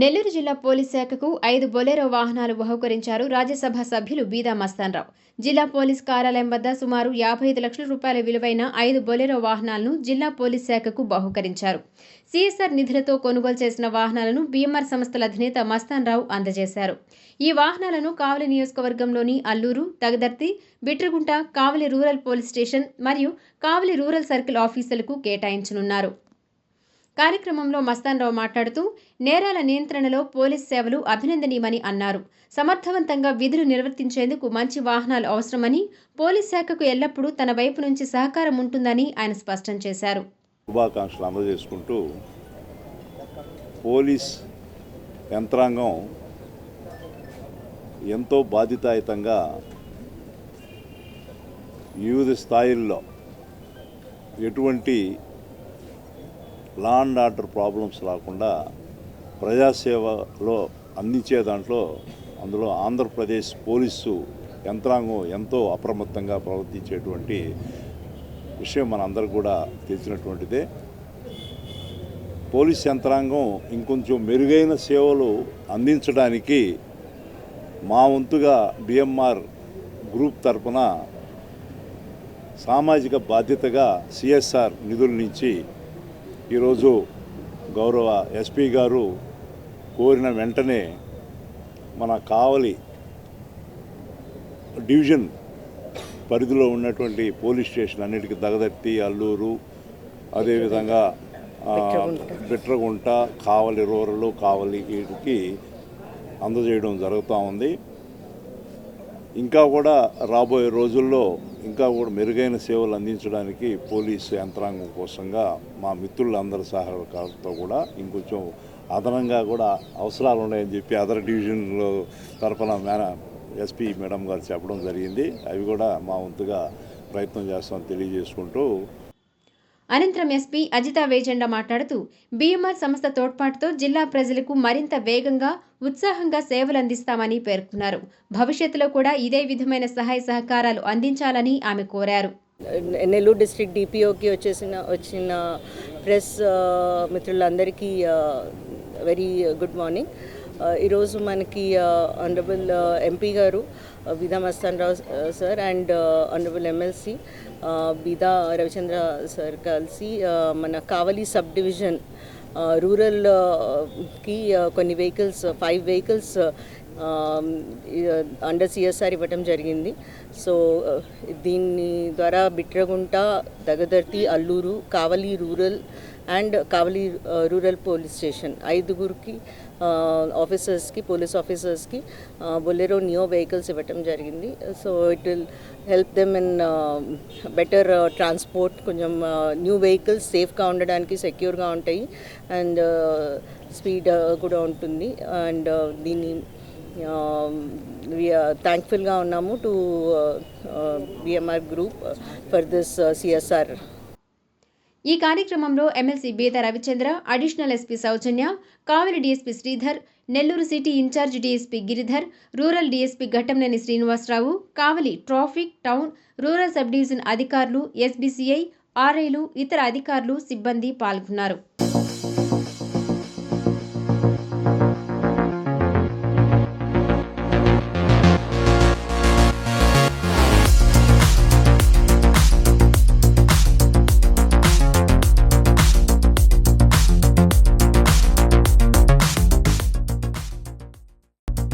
నెల్లూరు జిల్లా పోలీస్ శాఖకు ఐదు బొలెరో వాహనాలు బహుకరించారు రాజ్యసభ సభ్యులు బీదా మస్తాన్రావు. జిల్లా పోలీస్ కార్యాలయం వద్ద సుమారు యాభై ఐదు లక్షల రూపాయల విలువైన ఐదు బొలెరో వాహనాలను జిల్లా పోలీస్ శాఖకు బహుకరించారు. సిఎస్ఆర్ నిధులతో కొనుగోలు చేసిన వాహనాలను బీఎంఆర్ సంస్థల అధినేత మస్తాన్రావు అందజేశారు. ఈ వాహనాలను కావలి నియోజకవర్గంలోని Alluru Tagadarthi Bitragunta Kavali rural police station మరియు కావలి రూరల్ సర్కిల్ ఆఫీసులకు కేటాయించనున్నారు. కార్యక్రమంలో మస్తాన్రావు మాట్లాడుతూ నేరాల నియంత్రణలో పోలీస్ సేవలు అభినందనీయమని అన్నారు. సమర్థవంతంగా విధులు నిర్వర్తించేందుకు మంచి వాహనాలు అవసరమని పోలీస్ శాఖకు ఎల్లప్పుడూ తన వైపు నుంచి సహకారం ఉంటుందని ఆయన స్పష్టం చేశారు. శుభాకాంక్షలు అందజేసుకుంటూ పోలీస్ యంత్రాంగం ఎంతో బాధితాయుతంగా వివిధ స్థాయిల్లో ఎటువంటి లా అండ్ ఆర్డర్ ప్రాబ్లమ్స్ రాకుండా ప్రజాసేవలో అందించే దాంట్లో అందులో ఆంధ్రప్రదేశ్ పోలీసు యంత్రాంగం ఎంతో అప్రమత్తంగా ప్రవర్తించేటువంటి విషయం మనందరికి కూడా తెలిసినటువంటిదే. పోలీస్ యంత్రాంగం ఇంకొంచెం మెరుగైన సేవలు అందించడానికి మా వంతుగా బిఎంఆర్ గ్రూప్ తరపున సామాజిక బాధ్యతగా సిఎస్ఆర్ నిధుల నుంచి ఈరోజు గౌరవ ఎస్పీ గారు కోరిన వెంటనే మన కావలి డివిజన్ పరిధిలో ఉన్నటువంటి పోలీస్ స్టేషన్ అన్నిటికీ దగదట్టి అల్లూరు అదేవిధంగా బిట్రగుంట కావలి రూరల్ కావలి వీటికి అందజేయడం జరుగుతూ ఉంది. ఇంకా కూడా రాబోయే రోజుల్లో ఇంకా కూడా మెరుగైన సేవలు అందించడానికి పోలీసు యంత్రాంగం కోసంగా మా మిత్రులందరి సహకారంతో కూడా ఇంకొంచెం అదనంగా కూడా అవసరాలు ఉన్నాయని చెప్పి అదర్ డివిజన్లో తరఫున మేన ఎస్పీ మేడం గారు చెప్పడం జరిగింది. అవి కూడా మా వంతుగా ప్రయత్నం చేస్తామని తెలియజేసుకుంటూ అనంతరం ఎస్పీ అజితా వేజెండా మాట్లాడుతూ బీఎంఆర్ సంస్థ తోడ్పాటుతో జిల్లా ప్రజలకు మరింత వేగంగా ఉత్సాహంగా సేవలు అందిస్తామని పేర్కొన్నారు. భవిష్యత్తులో కూడా ఇదే విధమైన సహాయ సహకారాలు అందించాలని ఆమె కోరారు. నెల్లూరు డిస్ట్రిక్ట్ డిపిఓకి వచ్చేసిన వచ్చిన ప్రెస్ మిత్రులందరికీ వెరీ గుడ్ మార్నింగ్. ఈరోజు మనకి ఆనరబుల్ ఎంపీ గారు ఆ, Beeda Mastan Rao sir and honourable MLC Beeda Ravichandra sir కలిసి మన కావలి సబ్ డివిజన్ రూరల్కి కొన్ని vehicles five vehicles under CSR ఇవ్వటం జరిగింది. సో దీని ద్వారా Bitragunta Dagadarthi Alluru Kavali rural and Kavali rural police station ఐదుగురికి ఆఫీసర్స్కి పోలీస్ ఆఫీసర్స్కి బొలెరో న్యూ వెహికల్స్ ఇవ్వటం జరిగింది. So it will help them in better transport కొంచెం న్యూ వెహికల్స్ సేఫ్గా ఉండడానికి సెక్యూర్గా ఉంటాయి. అండ్ స్పీడ్ కూడా ఉంటుంది. అండ్ దీన్ని థ్యాంక్ఫుల్గా ఉన్నాము to BMR group for this CSR ఈ కార్యక్రమంలో MLC Beeda Ravichandra additional SP Soujanya Kavali DSP Sridhar Nellore city incharge DSP Giridhar rural DSP Ghattamaneni Srinivasarao Kavali traffic town rural sub division అధికారులు SBCI ఆర్ఐలు ఇతర అధికారులు సిబ్బంది పాల్గొన్నారు.